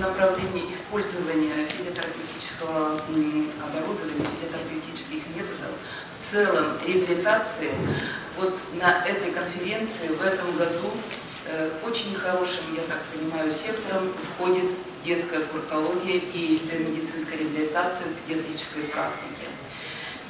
направлении использования физиотерапевтического оборудования, физиотерапевтических методов, в целом реабилитации, вот на этой конференции в этом году э, очень хорошим, я так понимаю, сектором входит детская куртология и медицинская реабилитация в педиатрической практике.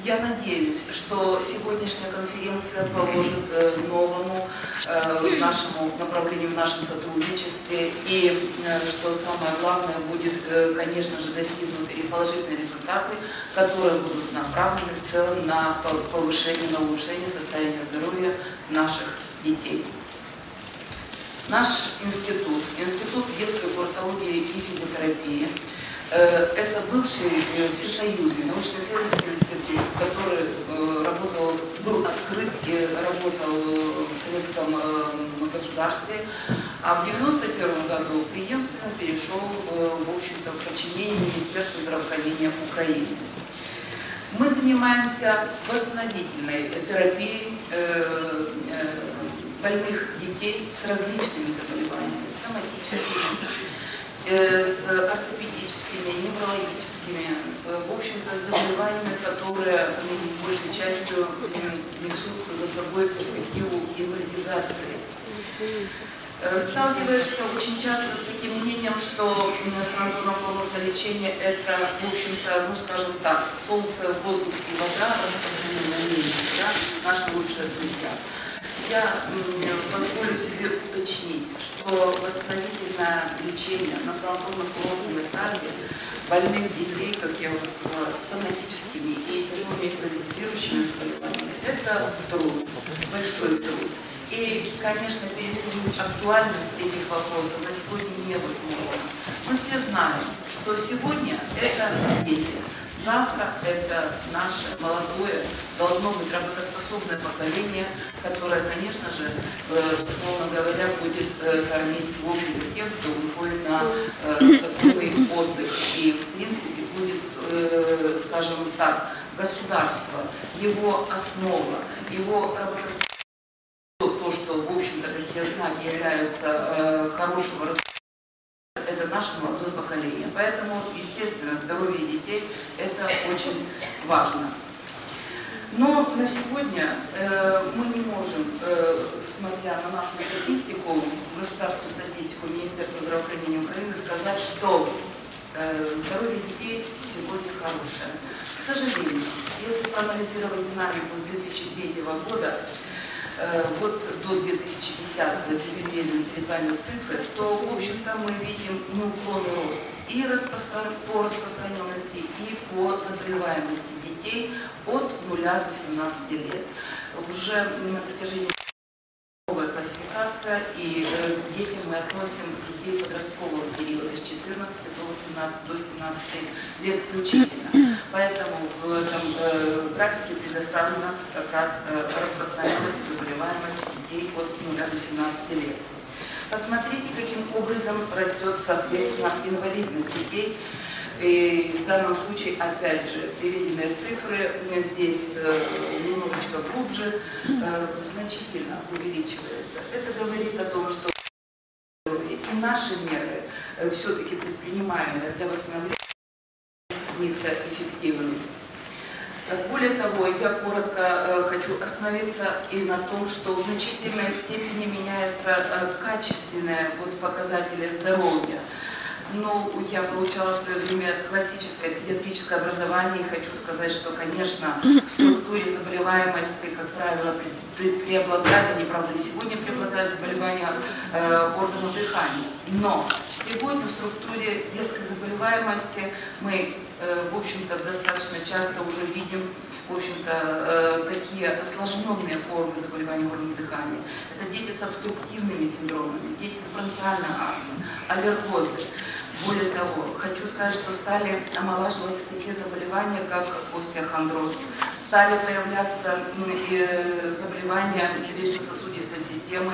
Я надеюсь, что сегодняшняя конференция положит э, новому э, нашему направлению в нашем сотрудничестве. И, э, что самое главное, будет, конечно же, достигнуты положительные результаты, которые будут направлены в целом на повышение, на улучшение состояния здоровья наших детей. Наш институт, Институт детской куртологии и физиотерапии, это бывший э, всесоюзный научно-исследовательский институт, который э, работал, был открыт и работал в советском государстве, а в 1991 году преемственно перешел, в общем-то, в подчинение Министерства здравоохранения Украины. Мы занимаемся восстановительной терапией больных детей с различными заболеваниями, соматическими, Э, с ортопедическими, неврологическими, э, в общем-то, заболеваниями, которые большей частью несут за собой перспективу инвалидизации. Э, сталкиваешься очень часто с таким мнением, что санаторно-курортное лечение – это, в общем-то, ну, скажем так, солнце, воздух и вода, распространенные да, наши лучшие друзья я позволю себе уточнить, что восстановительное лечение на санаторно-курортном этапе больных детей, как я уже сказала, с соматическими и тяжелыми инвалидизирующими заболеваниями, это труд, большой труд. И, конечно, переоценить актуальность этих вопросов на сегодня невозможно. Мы все знаем, что сегодня это дети, Завтра это наше молодое, должно быть работоспособное поколение, которое, конечно же, э, условно говоря, будет э, кормить, в общем тех, кто выходит на э, законный отдых. И, в принципе, будет, скажем так, государство, его основа, его работоспособность, то, что, в общем-то, какие знаки являются хорошего развития, это наше молодое поколение. Поэтому, естественно, здоровье детей – это очень важно. Но на сегодня э, мы не можем, э, смотря на нашу статистику, государственную статистику Министерства здравоохранения Украины, сказать, что э, здоровье детей сегодня хорошее. К сожалению, если проанализировать динамику с 2003 года, вот до 2010 зафиксировали перед вами цифры, то, в общем-то, мы видим неуклонный рост и по распространенности, и по заболеваемости детей от 0 до 17 лет. Уже на протяжении новая классификация, и э, к детям мы относим детей подросткового периода с 14 до 18, до 17 лет включительно. Поэтому в этом э, графике предоставлена как раз э, распространенность заболеваемость детей от 0 до 17 лет. Посмотрите, каким образом растет, соответственно, инвалидность детей. И в данном случае, опять же, приведенные цифры здесь э, немножечко глубже, э, значительно увеличивается. Это говорит о том, что и наши меры э, все-таки предпринимаемые для восстановления Более того, я коротко э, хочу остановиться и на том, что в значительной степени меняются э, качественные вот, показатели здоровья. Ну, я получала в свое время классическое педиатрическое образование и хочу сказать, что, конечно, в структуре заболеваемости, как правило, преобладают, они, правда, и сегодня преобладают заболевания э, органов дыхания. Но сегодня в структуре детской заболеваемости мы, э, в общем-то, достаточно часто уже видим в общем-то, э, такие осложненные формы заболеваний органов дыхания. Это дети с обструктивными синдромами, дети с бронхиальной астмой, аллергозы. Более того, хочу сказать, что стали омолаживаться такие заболевания, как остеохондроз, стали появляться заболевания сердечно-сосудистой системы,